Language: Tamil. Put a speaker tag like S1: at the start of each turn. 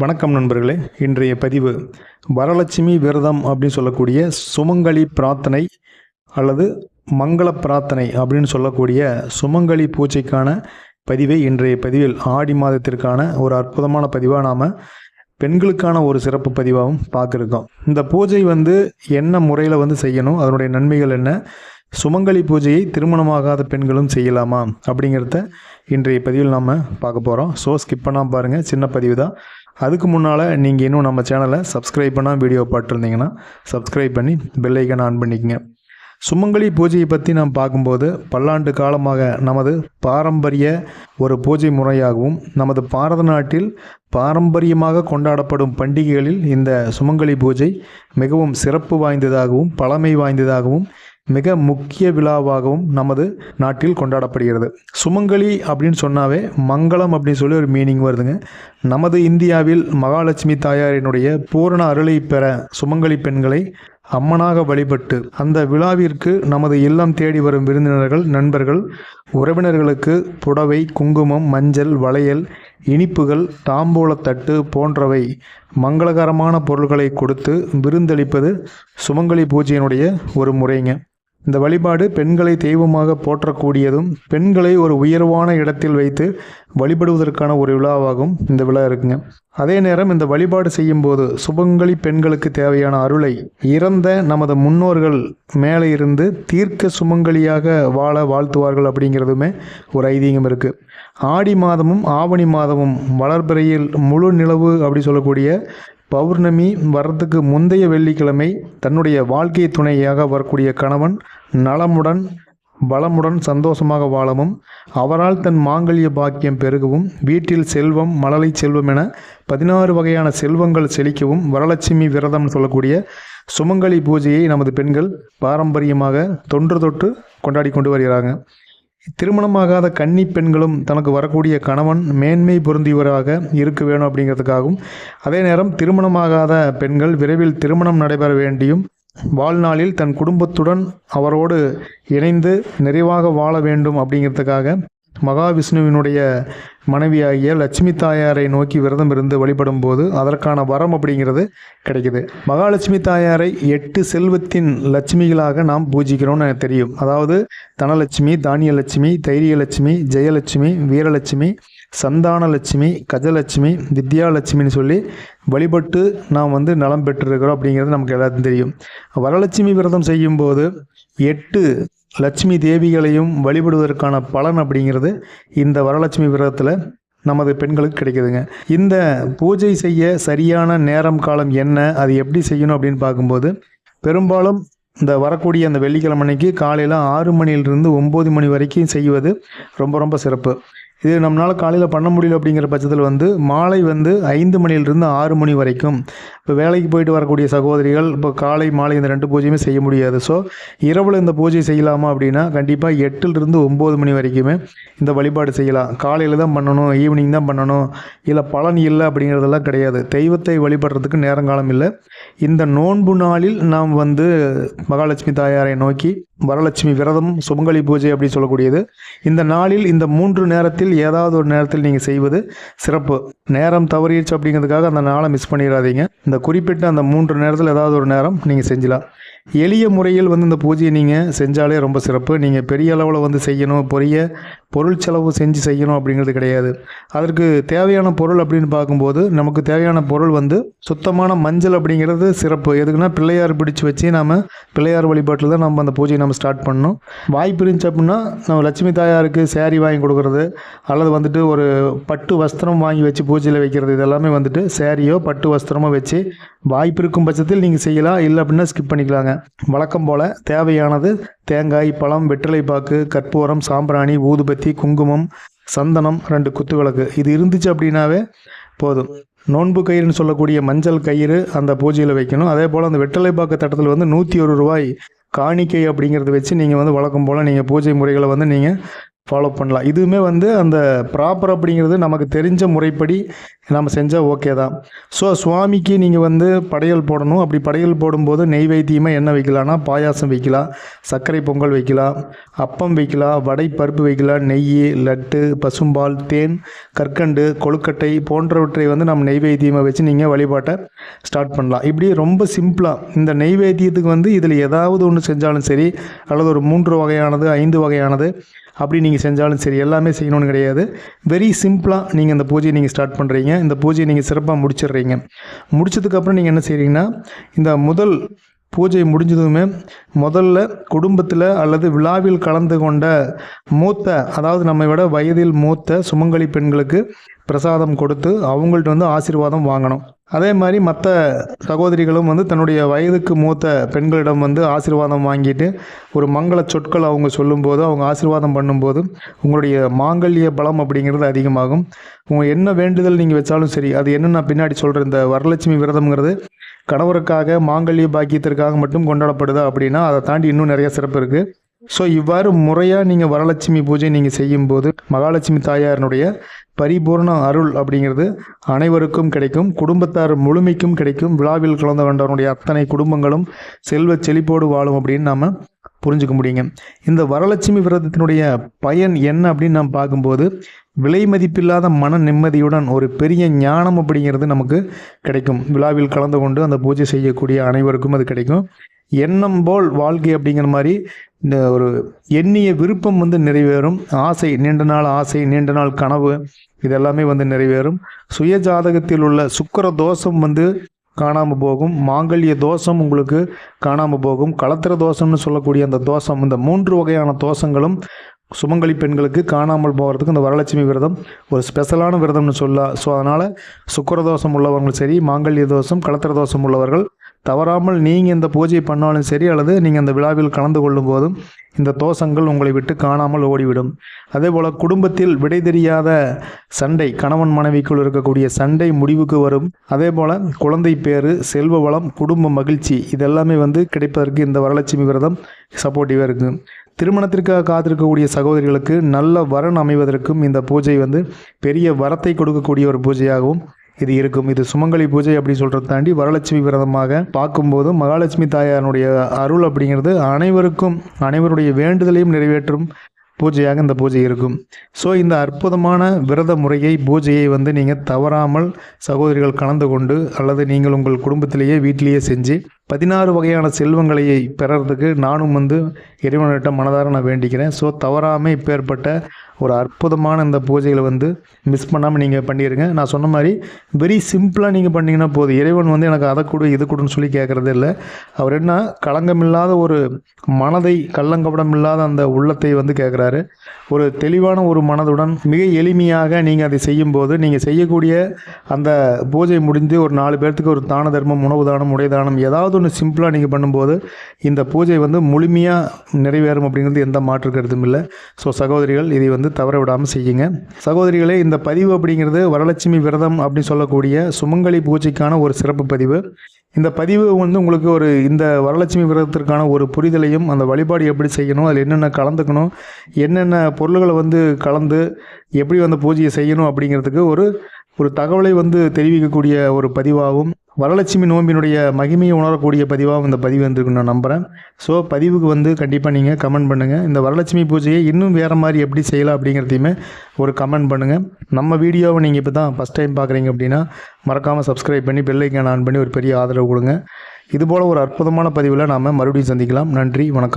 S1: வணக்கம் நண்பர்களே. இன்றைய பதிவு வரலட்சுமி விரதம் அப்படின்னு சொல்லக்கூடிய சுமங்கலி பிரார்த்தனை அல்லது மங்கள பிரார்த்தனை அப்படின்னு சொல்லக்கூடிய சுமங்கலி பூஜைக்கான பதிவை இன்றைய பதிவில். ஆடி மாதத்திற்கான ஒரு அற்புதமான பதிவாக நாம் பெண்களுக்கான ஒரு சிறப்பு பதிவாகவும் பார்க்குறோம் இந்த பூஜை வந்து என்ன முறையில் வந்து செய்யணும் அதனுடைய நன்மைகள் என்ன சுமங்கலி பூஜையை திருமணமாகாத பெண்களும் செய்யலாமா? அப்படிங்கிறத இன்றைய பதிவில் நாம் பார்க்க போகிறோம் ஸோ ஸ்கிப் பண்ணால் பாருங்கள் சின்ன பதிவு தான். அதுக்கு முன்னால் நீங்கள் இன்னும் நம்ம சேனலை சப்ஸ்கிரைப் பண்ணால் வீடியோ பார்த்துருந்தீங்கன்னா சப்ஸ்கிரைப் பண்ணி பெல்லைக்கன் ஆன் பண்ணிக்கங்க. சுமங்கலி பூஜையை பற்றி நாம் பார்க்கும்போது பல்லாண்டு காலமாக நமது பாரம்பரிய ஒரு பூஜை முறையாகவும் நமது பாரத நாட்டில் பாரம்பரியமாக கொண்டாடப்படும் பண்டிகைகளில் இந்த சுமங்கலி பூஜை மிகவும் சிறப்பு வாய்ந்ததாகவும் பழமை வாய்ந்ததாகவும் மிக முக்கிய விழாவாகவும் நமது நாட்டில் கொண்டாடப்படுகிறது. சுமங்கலி அப்படின்னு சொன்னாவே மங்களம் அப்படின்னு சொல்லி ஒரு மீனிங் வருதுங்க. நமது இந்தியாவில் மகாலட்சுமி தாயாரினுடைய பூரண அருளை பெற சுமங்கலி பெண்களை அம்மனாக வழிபட்டு அந்த விழாவிற்கு நமது இல்லம் தேடி வரும் விருந்தினர்கள் நண்பர்கள் உறவினர்களுக்கு புடவை குங்குமம் மஞ்சள் வளையல் இனிப்புகள் தாம்பூலத்தட்டு போன்றவை மங்களகரமான பொருள்களை கொடுத்து விருந்தளிப்பது சுமங்கலி பூஜையினுடைய ஒரு முறைங்க. இந்த வழிபாடு பெண்களை தெய்வமாக போற்றக்கூடியதும் பெண்களை ஒரு உயர்வான இடத்தில் வைத்து வழிபடுவதற்கான ஒரு விழாவாகும் இந்த விழா இருக்குங்க. அதே நேரம் இந்த வழிபாடு செய்யும்போது சுபங்களி பெண்களுக்கு தேவையான அருளை இறந்த நமது முன்னோர்கள் மேலே இருந்து தீர்க்க சுமங்கலியாக வாழ வாழ்த்துவார்கள் அப்படிங்கிறதுமே ஒரு ஐதீகம் இருக்குது ஆடி மாதமும் ஆவணி மாதமும் வளர்பிறையில் முழு நிலவு அப்படி சொல்லக்கூடிய பௌர்ணமி வர்றதுக்கு முந்தைய வெள்ளிக்கிழமை தன்னுடைய வாழ்க்கை துணையாக வரக்கூடிய கணவன் நலமுடன் பலமுடன் சந்தோஷமாக வாழவும் அவரால் தன் மாங்கல்ய பாக்கியம் பெருகவும் வீட்டில் செல்வம் மழலை செல்வம் என பதினாறு வகையான செல்வங்கள் செழிக்கவும் வரலட்சுமி விரதம் சொல்லக்கூடிய சுமங்கலி பூஜையை நமது பெண்கள் பாரம்பரியமாக தொன்று தொட்டு கொண்டாடி கொண்டு வருகிறாங்க. திருமணமாகாத கன்னி பெண்களும் தனக்கு வரக்கூடிய கணவன் மேன்மை பொருந்தியவராக இருக்க வேணும் அப்படிங்கிறதுக்காகவும் அதே நேரம் திருமணமாகாத பெண்கள் விரைவில் திருமணம் நடைபெற வேண்டியும் வாழ்நாளில் தன் குடும்பத்துடன் அவரோடு இணைந்து நிறைவாக வாழ வேண்டும் அப்படிங்கிறதுக்காக மகாவிஷ்ணுவினுடைய மனைவியாகிய லட்சுமி தாயாரை நோக்கி விரதம் இருந்து வழிபடும் போது அதற்கான வரம் அப்படிங்கிறது கிடைக்குது. மகாலட்சுமி தாயாரை எட்டு செல்வத்தின் லட்சுமிகளாக நாம் பூஜிக்கிறோம்னு எனக்கு தெரியும். அதாவது தனலட்சுமி தானியலட்சுமி தைரியலட்சுமி ஜெயலட்சுமி வீரலட்சுமி சந்தானலட்சுமி கஜலட்சுமி வித்யாலட்சுமின்னு சொல்லி வழிபட்டு நாம் வந்து நலம் பெற்றிருக்கிறோம் அப்படிங்கிறது நமக்கு எல்லாத்தையும் தெரியும். வரலட்சுமி விரதம் செய்யும்போது எட்டு லட்சுமி தேவிகளையும் வழிபடுவதற்கான பலன் அப்படிங்கிறது இந்த வரலட்சுமி விரதத்தில் நமது பெண்களுக்கு கிடைக்குதுங்க. இந்த பூஜை செய்ய சரியான நேரம் காலம் என்ன அது எப்படி செய்யணும் அப்படின்னு பார்க்கும்போது பெரும்பாலும் இந்த வரக்கூடிய அந்த வெள்ளிக்கிழமை அன்னைக்கு காலையில் ஆறு மணியிலிருந்து ஒம்பது மணி வரைக்கும் செய்வது ரொம்ப ரொம்ப சிறப்பு. இது நம்மளால் காலையில் பண்ண முடியல அப்படிங்கிற பட்சத்தில் வந்து மாலை வந்து ஐந்து மணியிலிருந்து ஆறு மணி வரைக்கும். இப்போ வேலைக்கு போயிட்டு வரக்கூடிய சகோதரிகள் இப்போ காலை மாலை இந்த ரெண்டு பூஜையுமே செய்ய முடியாது. ஸோ இரவில் இந்த பூஜை செய்யலாமா அப்படின்னா கண்டிப்பாக எட்டுலேருந்து ஒம்பது மணி வரைக்குமே இந்த வழிபாடு செய்யலாம். காலையில் தான் பண்ணணும் ஈவினிங் தான் பண்ணணும். இல்லை பலன் இல்லை அப்படிங்கிறதெல்லாம் கிடையாது. தெய்வத்தை வழிபடுறதுக்கு நேரங்காலம் இல்லை. இந்த நோன்பு நாளில் நாம் வந்து மகாலட்சுமி தாயாரை நோக்கி வரலட்சுமி விரதம் சுமங்கலி பூஜை அப்படி சொல்லக்கூடியது. இந்த நாளில் இந்த மூன்று நேரத்தில் ஏதாவது ஒரு நேரத்தில் நீங்கள் செய்வது சிறப்பு. நேரம் தவறிடுச்சு அப்படிங்கிறதுக்காக அந்த நாளை மிஸ் பண்ணிடாதீங்க. இந்த குறிப்பிட்ட அந்த மூன்று நேரத்தில் ஏதாவது ஒரு நேரம் நீங்கள் செஞ்சலாம். எளிய முறையில் வந்து இந்த பூஜையை நீங்கள் செஞ்சாலே ரொம்ப சிறப்பு. நீங்கள் பெரிய அளவில் வந்து செய்யணும் பெரிய பொருள் செலவு செஞ்சு செய்யணும் அப்படிங்கிறது கிடையாது. அதற்கு தேவையான பொருள் அப்படின்னு பார்க்கும்போது நமக்கு தேவையான பொருள் வந்து சுத்தமான மஞ்சள் அப்படிங்கிறது சிறப்பு. எதுக்குன்னா பிள்ளையார் பிடிச்சி வச்சு நம்ம பிள்ளையார் வழிபாட்டில் தான் நம்ம அந்த பூஜையை நம்ம ஸ்டார்ட் பண்ணணும். வாய்ப்பு இருந்துச்சு அப்படின்னா நம்ம லட்சுமி தாயாருக்கு சேரீ வாங்கி கொடுக்குறது அல்லது வந்துட்டு ஒரு பட்டு வஸ்திரம் வாங்கி வச்சு பூஜையில் வைக்கிறது இதெல்லாமே வந்துட்டு சேரீயோ பட்டு வஸ்திரமோ வச்சு வாய்ப்பு இருக்கும் பட்சத்தில் நீங்கள் செய்யலாம். இல்லை அப்படின்னா ஸ்கிப் பண்ணிக்கலாங்க. வழக்கம் போல் தேவையானது தேங்காய் பழம் வெற்றிலைப்பாக்கு கற்பூரம் சாம்பிராணி ஊதுபத்தி குங்குமம் சந்தனம் ரெண்டு குத்து விளக்கு இது இருந்துச்சு அப்படின்னாவே போதும். நோன்பு கயிறுன்னு சொல்லக்கூடிய மஞ்சள் கயிறு அந்த பூஜையில் வைக்கணும். அதே போல் அந்த வெற்றிலைப்பாக்கு தட்டத்தில் வந்து நூற்றி ஒரு ரூபாய் காணிக்கை அப்படிங்கிறத வச்சு நீங்கள் வந்து வழக்கம் போல் நீங்கள் பூஜை முறைகளை வந்து நீங்கள் ஃபாலோ பண்ணலாம். இதுவுமே வந்து அந்த ப்ராப்பர் அப்படிங்கிறது நமக்கு தெரிஞ்ச முறைப்படி நம்ம செஞ்சால் ஓகே தான். ஸோ சுவாமிக்கு நீங்கள் வந்து படையல் போடணும். அப்படி படையல் போடும்போது நெய்வேத்தியமாக என்ன வைக்கலாம்னா பாயாசம் வைக்கலாம் சர்க்கரை பொங்கல் வைக்கலாம் அப்பம் வைக்கலாம் வடை பருப்பு வைக்கலாம் நெய் லட்டு பசும்பால் தேன் கற்கண்டு கொழுக்கட்டை போன்றவற்றை வந்து நம்ம நெய்வேத்தியமாக வச்சு நீங்கள் வழிபாட்டை ஸ்டார்ட் பண்ணலாம். இப்படி ரொம்ப சிம்பிளாக இந்த நெய்வேத்தியத்துக்கு வந்து இதில் ஏதாவது ஒன்று செஞ்சாலும் சரி அல்லது ஒரு மூன்று வகையானது ஐந்து வகையானது அப்படி நீங்கள் செஞ்சாலும் சரி எல்லாமே செய்யணும்னு கிடையாது. வெரி சிம்பிளாக நீங்கள் இந்த பூஜையை நீங்கள் ஸ்டார்ட் பண்ணுறீங்க இந்த பூஜையை நீங்கள் சிறப்பாக முடிச்சிடுறீங்க. முடிச்சதுக்கப்புறம் நீங்கள் என்ன செய்கிறீங்கன்னா இந்த முதல் பூஜை முடிஞ்சதுமே முதல்ல குடும்பத்தில் அல்லது விழாவில் கலந்து கொண்ட மூத்த அதாவது நம்மை விட வயதில் மூத்த சுமங்கலி பெண்களுக்கு பிரசாதம் கொடுத்து அவங்கள்ட்ட வந்து ஆசீர்வாதம் வாங்கணும். அதே மாதிரி மற்ற சகோதரிகளும் வந்து தன்னுடைய வயதுக்கு மூத்த பெண்களிடம் வந்து ஆசீர்வாதம் வாங்கிட்டு ஒரு மங்கள சொற்கள் அவங்க சொல்லும்போது அவங்க ஆசீர்வாதம் பண்ணும்போது உங்களுடைய மாங்கல்ய பலம் அப்படிங்கிறது அதிகமாகும். உங்கள் என்ன வேண்டுதல் நீங்கள் வச்சாலும் சரி அது என்ன நான் பின்னாடி சொல்கிறேன் இந்த வரலட்சுமி விரதம்ங்கிறது கணவருக்காக மாங்கல்ய பாக்கியத்திற்காக மட்டும் கொண்டாடப்படுதா அப்படின்னா அதை தாண்டி இன்னும் நிறைய சிறப்பு இருக்குது ஸோ இவ்வாறு முறையாக நீங்கள் வரலட்சுமி பூஜை நீங்கள் செய்யும்போது மகாலட்சுமி தாயாரினுடைய பரிபூர்ண அருள் அப்படிங்கிறது அனைவருக்கும் கிடைக்கும் குடும்பத்தார் முழுமைக்கும் கிடைக்கும். விழாவில் கலந்து கொண்டவனுடைய அத்தனை குடும்பங்களும் செல்வ செழிப்போடு வாழும் அப்படின்னு நாம் புரிஞ்சுக்க முடியுங்க. இந்த வரலட்சுமி விரதத்தினுடைய பயன் என்ன அப்படின்னு நாம் பார்க்கும்போது விலை மதிப்பில்லாத மன நிம்மதியுடன் ஒரு பெரிய ஞானம் அப்படிங்கிறது நமக்கு கிடைக்கும். விழாவில் கலந்து கொண்டு அந்த பூஜை செய்யக்கூடிய அனைவருக்கும் அது கிடைக்கும். எண்ணம் போல் வாழ்க்கை அப்படிங்கிற மாதிரி இந்த ஒரு எண்ணிய விருப்பம் வந்து நிறைவேறும். ஆசை நீண்ட நாள் ஆசை நீண்ட நாள் கனவு இதெல்லாமே வந்து நிறைவேறும். சுய ஜாதகத்தில் உள்ள சுக்கர தோஷம் வந்து காணாமல் போகும். மாங்கல்ய தோஷம் உங்களுக்கு காணாமல் போகும். களத்திர தோஷம்னு சொல்லக்கூடிய அந்த தோஷம் இந்த மூன்று வகையான தோஷங்களும் சுமங்கலி பெண்களுக்கு காணாமல் போகிறதுக்கு இந்த வரலட்சுமி விரதம் ஒரு ஸ்பெஷலான விரதம்னு சொல்லலாம் ஸோ அதனால் சுக்கரதோஷம் உள்ளவங்களும் சரி மாங்கல்ய தோஷம் கலத்திர தோஷம் உள்ளவர்கள் தவறாமல் நீங்கள் இந்த பூஜை பண்ணாலும் சரி அல்லது நீங்கள் அந்த விழாவில் கலந்து கொள்ளும் போதும் இந்த தோஷங்கள் உங்களை விட்டு காணாமல் ஓடிவிடும். அதே போல் குடும்பத்தில் விடை தெரியாத சண்டை கணவன் மனைவிக்குள் இருக்கக்கூடிய சண்டை முடிவுக்கு வரும். அதே போல் குழந்தை பேரு செல்வ வளம் குடும்ப மகிழ்ச்சி இதெல்லாமே வந்து கிடைப்பதற்கு இந்த வரலட்சுமி விரதம் சப்போர்ட்டிவாக இருக்குது திருமணத்திற்காக காத்திருக்கக்கூடிய சகோதரிகளுக்கு நல்ல வரன் அமைவதற்கும் இந்த பூஜை வந்து பெரிய வரத்தை கொடுக்கக்கூடிய ஒரு பூஜையாகவும் இது இருக்கும். இது சுமங்கலி பூஜை அப்படின்னு சொல்கிறத தாண்டி வரலட்சுமி விரதமாக பார்க்கும்போது மகாலட்சுமி தாயாருடைய அருள் அப்படிங்கிறது அனைவருக்கும் அனைவருடைய வேண்டுதலையும் நிறைவேற்றும் பூஜையாக இந்த பூஜை இருக்கும். ஸோ இந்த அற்புதமான விரத முறையை பூஜையை வந்து நீங்கள் தவறாமல் சகோதரிகள் கலந்து கொண்டு அல்லது நீங்கள் உங்கள் குடும்பத்திலேயே வீட்டிலேயே செஞ்சு பதினாறு வகையான செல்வங்களை பெறறதுக்கு நானும் வந்து இறைவனிட்ட மனதார நான் வேண்டிக்கிறேன். ஸோ தவறாமல் இப்பேற்பட்ட ஒரு அற்புதமான இந்த பூஜைகளை வந்து மிஸ் பண்ணாமல் நீங்கள் பண்ணிடுங்க நான் சொன்ன மாதிரி வெரி சிம்பிளாக நீங்கள் பண்ணிங்கன்னா போதும். இறைவன் வந்து எனக்கு அதை கொடு இது கொடுன்னு சொல்லி கேட்குறதே இல்லை. அவர் என்ன களங்கமில்லாத ஒரு மனதை கள்ளங்கபடம் இல்லாத அந்த உள்ளத்தை வந்து கேட்குறாரு ஒரு தெளிவான ஒரு மனதுடன் மிக எளிமையாக நீங்கள் அதை செய்யும்போது நீங்கள் செய்யக்கூடிய அந்த பூஜை முடிந்து ஒரு நாலு பேர்த்துக்கு ஒரு தான தர்மம் உணவு தானம் உடை தானம் ஏதாவது ஒன்று சிம்பிளாக நீங்கள் பண்ணும்போது இந்த பூஜை வந்து முழுமையாக நிறைவேறும் அப்படிங்கிறது எந்த மாற்று கருத்தும் இல்லை. ஸோ சகோதரிகள் இதை வந்து தவற விடாமல் செய்யுங்க. சகோதரிகளே இந்த பதிவு அப்படிங்கிறது வரலட்சுமி விரதம் அப்படின்னு சொல்லக்கூடிய சுமங்கலி பூஜைக்கான ஒரு சிறப்பு பதிவு. இந்த பதிவு வந்து உங்களுக்கு ஒரு இந்த வரலட்சுமி விரதத்திற்கான ஒரு புரிதலையும் அந்த வழிபாடு எப்படி செய்யணும் அதில் என்னென்ன கலந்துக்கணும் என்னென்ன பொருள்களை வந்து கலந்து எப்படி வந்து பூஜையை செய்யணும் அப்படிங்கிறதுக்கு ஒரு ஒரு தகவலை வந்து தெரிவிக்கக்கூடிய ஒரு பதிவாகவும் வரலட்சுமி நோம்பினுடைய மகிமையை உணரக்கூடிய பதிவாக இந்த பதிவு வந்திருக்குன்னு நான் நம்புகிறேன் ஸோ பதிவுக்கு வந்து கண்டிப்பாக நீங்கள் கமெண்ட் பண்ணுங்கள் இந்த வரலட்சுமி பூஜையை இன்னும் வேறு மாதிரி எப்படி செய்யலாம் அப்படிங்கிறதையுமே ஒரு கமெண்ட் பண்ணுங்கள் நம்ம வீடியோவை நீங்கள் இப்போ தான் ஃபஸ்ட் டைம் பார்க்குறீங்க அப்படின்னா மறக்காமல் சப்ஸ்கிரைப் பண்ணி பெல்லைக்கான ஆன் பண்ணி ஒரு பெரிய ஆதரவு கொடுங்க. இதுபோல் ஒரு அற்புதமான பதிவில் நாம் மறுபடியும் சந்திக்கலாம். நன்றி வணக்கம்.